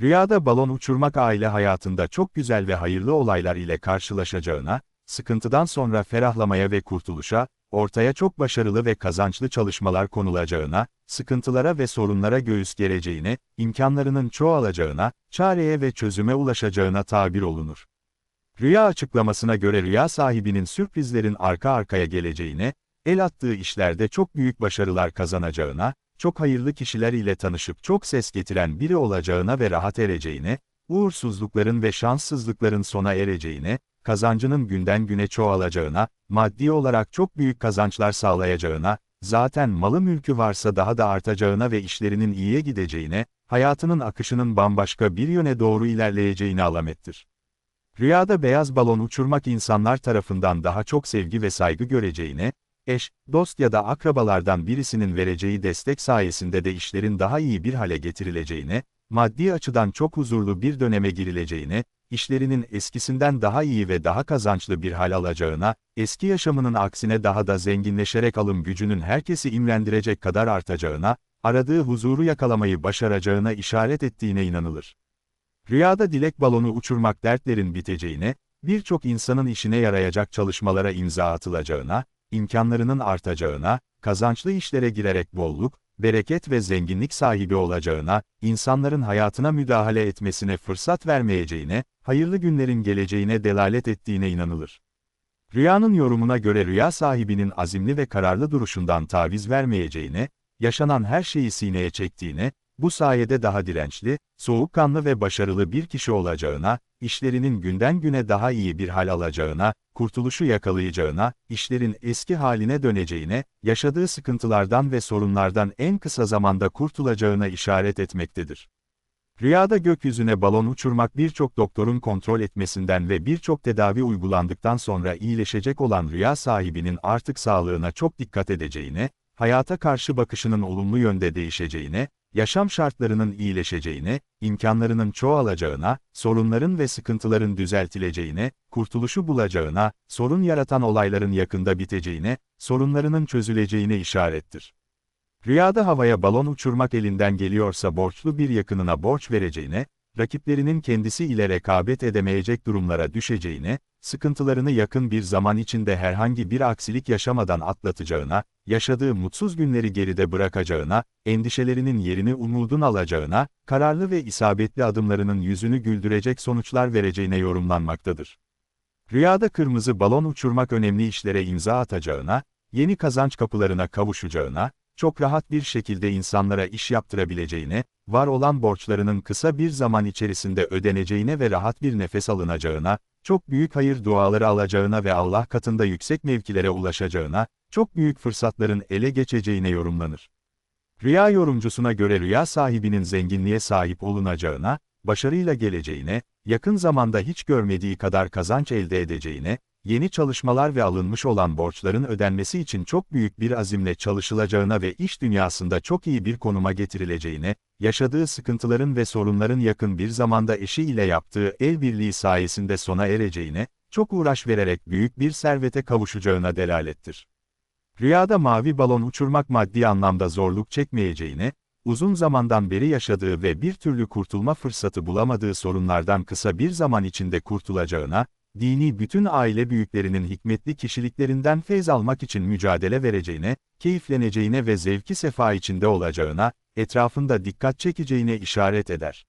Rüyada balon uçurmak aile hayatında çok güzel ve hayırlı olaylar ile karşılaşacağına, sıkıntıdan sonra ferahlamaya ve kurtuluşa, ortaya çok başarılı ve kazançlı çalışmalar konulacağına, sıkıntılara ve sorunlara göğüs gereceğine, imkanlarının çoğalacağına, çareye ve çözüme ulaşacağına tabir olunur. Rüya açıklamasına göre rüya sahibinin sürprizlerin arka arkaya geleceğine, el attığı işlerde çok büyük başarılar kazanacağına, çok hayırlı kişiler ile tanışıp çok ses getiren biri olacağına ve rahat ereceğine, uğursuzlukların ve şanssızlıkların sona ereceğine, kazancının günden güne çoğalacağına, maddi olarak çok büyük kazançlar sağlayacağına, zaten malı mülkü varsa daha da artacağına ve işlerinin iyiye gideceğine, hayatının akışının bambaşka bir yöne doğru ilerleyeceğine alamettir. Rüyada beyaz balon uçurmak insanlar tarafından daha çok sevgi ve saygı göreceğine, eş, dost ya da akrabalardan birisinin vereceği destek sayesinde de işlerin daha iyi bir hale getirileceğine, maddi açıdan çok huzurlu bir döneme girileceğine, işlerinin eskisinden daha iyi ve daha kazançlı bir hal alacağına, eski yaşamının aksine daha da zenginleşerek alım gücünün herkesi imrendirecek kadar artacağına, aradığı huzuru yakalamayı başaracağına işaret ettiğine inanılır. Rüyada dilek balonu uçurmak dertlerin biteceğine, birçok insanın işine yarayacak çalışmalara imza atılacağına, imkanlarının artacağına, kazançlı işlere girerek bolluk, bereket ve zenginlik sahibi olacağına, insanların hayatına müdahale etmesine fırsat vermeyeceğine, hayırlı günlerin geleceğine delalet ettiğine inanılır. Rüyanın yorumuna göre rüya sahibinin azimli ve kararlı duruşundan taviz vermeyeceğine, yaşanan her şeyi sineye çektiğine, bu sayede daha dirençli, soğukkanlı ve başarılı bir kişi olacağına, işlerinin günden güne daha iyi bir hal alacağına, kurtuluşu yakalayacağına, işlerin eski haline döneceğine, yaşadığı sıkıntılardan ve sorunlardan en kısa zamanda kurtulacağına işaret etmektedir. Rüyada gökyüzüne balon uçurmak birçok doktorun kontrol etmesinden ve birçok tedavi uygulandıktan sonra iyileşecek olan rüya sahibinin artık sağlığına çok dikkat edeceğine, hayata karşı bakışının olumlu yönde değişeceğine, yaşam şartlarının iyileşeceğine, imkanlarının çoğalacağına, sorunların ve sıkıntıların düzeltileceğine, kurtuluşu bulacağına, sorun yaratan olayların yakında biteceğine, sorunlarının çözüleceğine işarettir. Rüyada havaya balon uçurmak elinden geliyorsa borçlu bir yakınına borç vereceğine, rakiplerinin kendisi ile rekabet edemeyecek durumlara düşeceğine, sıkıntılarını yakın bir zaman içinde herhangi bir aksilik yaşamadan atlatacağına, yaşadığı mutsuz günleri geride bırakacağına, endişelerinin yerini umudun alacağına, kararlı ve isabetli adımlarının yüzünü güldürecek sonuçlar vereceğine yorumlanmaktadır. Rüyada kırmızı balon uçurmak önemli işlere imza atacağına, yeni kazanç kapılarına kavuşacağına, çok rahat bir şekilde insanlara iş yaptırabileceğine, var olan borçlarının kısa bir zaman içerisinde ödeneceğine ve rahat bir nefes alınacağına, çok büyük hayır duaları alacağına ve Allah katında yüksek mevkilere ulaşacağına, çok büyük fırsatların ele geçeceğine yorumlanır. Rüya yorumcusuna göre rüya sahibinin zenginliğe sahip olunacağına, başarıyla geleceğine, yakın zamanda hiç görmediği kadar kazanç elde edeceğine, yeni çalışmalar ve alınmış olan borçların ödenmesi için çok büyük bir azimle çalışılacağına ve iş dünyasında çok iyi bir konuma getirileceğine, yaşadığı sıkıntıların ve sorunların yakın bir zamanda eşi ile yaptığı el birliği sayesinde sona ereceğine, çok uğraş vererek büyük bir servete kavuşacağına delalettir. Rüyada mavi balon uçurmak maddi anlamda zorluk çekmeyeceğine, uzun zamandan beri yaşadığı ve bir türlü kurtulma fırsatı bulamadığı sorunlardan kısa bir zaman içinde kurtulacağına, dini bütün aile büyüklerinin hikmetli kişiliklerinden feyz almak için mücadele vereceğine, keyifleneceğine ve zevki sefa içinde olacağına, etrafında dikkat çekeceğine işaret eder.